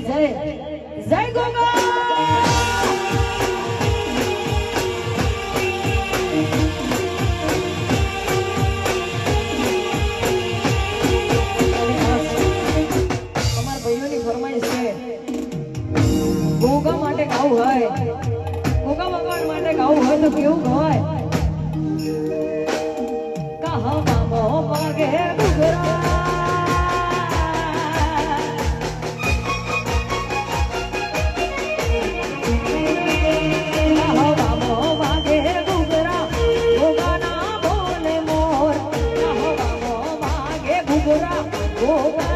જય જય જય ગોગા માટે ગાવું હોય. ગોગા ભગવાન માટે ગાવું હોય તો કેવું ગવાય 我